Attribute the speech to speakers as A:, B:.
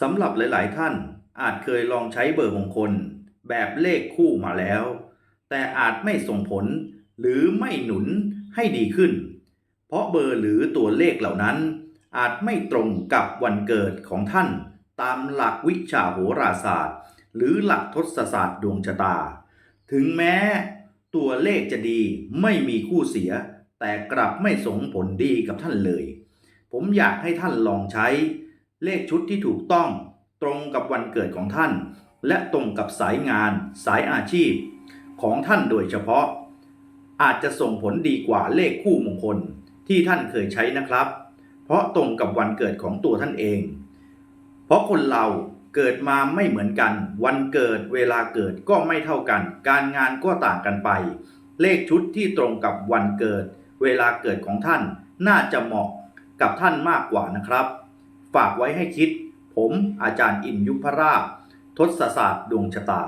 A: สำหรับหลาย ๆ ท่านอาจเคยลองใช้เบอร์มงคล แบบเลขคู่มาแล้ว แต่อาจไม่ส่งผลหรือไม่หนุนให้ดีขึ้น เพราะเบอร์หรือตัวเลขเหล่านั้น อาจไม่ตรงกับวันเกิดของท่าน ตามหลักวิชาโหราศาสตร์ หรือหลักทศศาสตร์ดวงชะตา ถึงแม้ตัวเลขจะดีไม่มีคู่เสีย แต่กลับไม่ส่งผลดีกับท่านเลย ผมอยากให้ท่านลองใช้ เลขชุดที่ถูกต้องตรงกับวันเกิดของท่าน และตรงกับสายงาน สายอาชีพ ของท่านโดยเฉพาะ อาจจะส่งผลดีกว่าเลขคู่มงคลที่ท่านเคยใช้นะครับ เพราะตรงกับวันเกิดของตัวท่านเอง เพราะคนเราเกิดมาไม่เหมือนกัน วันเกิดเวลาเกิดก็ไม่เท่ากัน การงานก็ต่างกันไป เลขชุดที่ตรงกับวันเกิด เวลาเกิดของท่านน่าจะเหมาะกับท่านมากกว่านะครับ ฝากไว้ให้คิด ผมอาจารย์อินยุพราชทศศาสตร์ดวงชะตา